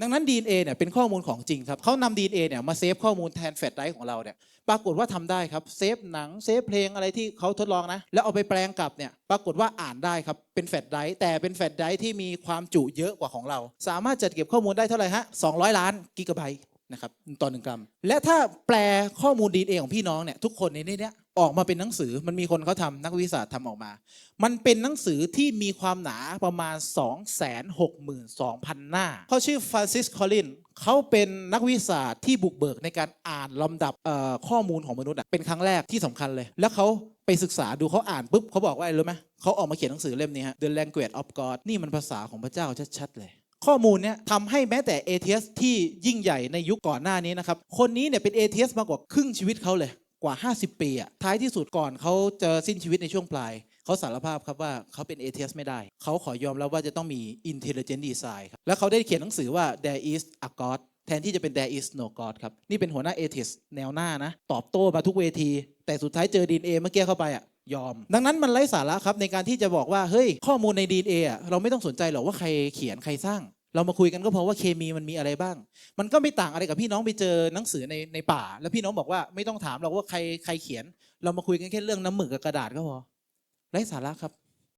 ดังนั้น DNA เนี่ยเป็นข้อมูลของจริงครับเขานำ DNA เนี่ยมาเซฟข้อมูลแทนแฟลชไดรฟ์ของเราเนี่ยปรากฏว่าทำได้ครับเซฟหนังเซฟเพลงอะไรที่เขาทดลองนะ แล้วเอาไปแปลงกลับเนี่ยปรากฏว่าอ่านได้ครับเป็นแฟลชไดรฟ์แต่เป็นแฟลชไดรฟ์ที่มีความจุเยอะกว่าของเรา สามารถจัดเก็บข้อมูลได้เท่าไหร่ฮะ200 ล้านกิกะไบต์ นะครับต่อหนึ่งกรัม และถ้าแปลข้อมูล DNA ของพี่น้องเนี่ยทุกคนในนี้เนี่ยออกมาเป็นหนังสือมันมีคนเขาทำนักวิทยาศาสตร์ทำออกมา มันเป็นหนังสือที่มีความหนาประมาณ 262,000 หน้า เขาชื่อฟรานซิสคอลินเขาเป็นนักวิทยาต์ที่บุกเบิกในการอ่านลำดับข้อมูลของมนุษย์เป็นครั้งแรกที่สำคัญเลย แล้วเขาไปศึกษาดูเขาอ่านปุ๊บเขาบอกว่าอะไรรู้ไหมเขาออกมาเขียนหนังสือเล่มนี้ฮะ The Language of God นี่มันภาษาของพระเจ้าชัดๆเลย ข้อมูลเนี่ยทำให้แม้แต่เอเทสที่ยิ่งใหญ่ในยุคก่อนหน้านี้นะครับ คนนี้เนี่ยเป็นเอเทสมากกว่าครึ่งชีวิตเขาเลยกว่า 50 ปีอะท้ายที่สุดก่อนเขาจะสิ้นชีวิตในช่วงปลาย เขาสารภาพครับว่าเขาเป็นเอเทสไม่ได้ เขาขอยอมรับว่าจะต้องมี intelligent design ครับแล้วเขาได้เขียนหนังสือว่า there is a God แทนที่จะเป็น there is no God ครับ นี่เป็นหัวหน้าเอเทสแนวหน้านะ ตอบโต้มาทุกเวที แต่สุดท้ายเจอดีเอเมื่อกี้เข้าไปอะ ยอม ดังนั้นมันไร้สาระครับในการที่จะบอกว่าเฮ้ยข้อมูลใน DNA อะเราไม่ต้องสนใจหรอกว่าใครเขียนใครสร้าง เรามาคุยกันก็เพราะว่าเคมีมันมีอะไรบ้าง มันก็ไม่ต่างอะไรกับพี่น้องไปเจอหนังสือในในป่า แล้วพี่น้องบอกว่าไม่ต้องถามหรอกว่าใครใครเขียน เรามาคุยกันแค่เรื่องน้ำหมึกกับกระดาษก็พอไร้สาระครับ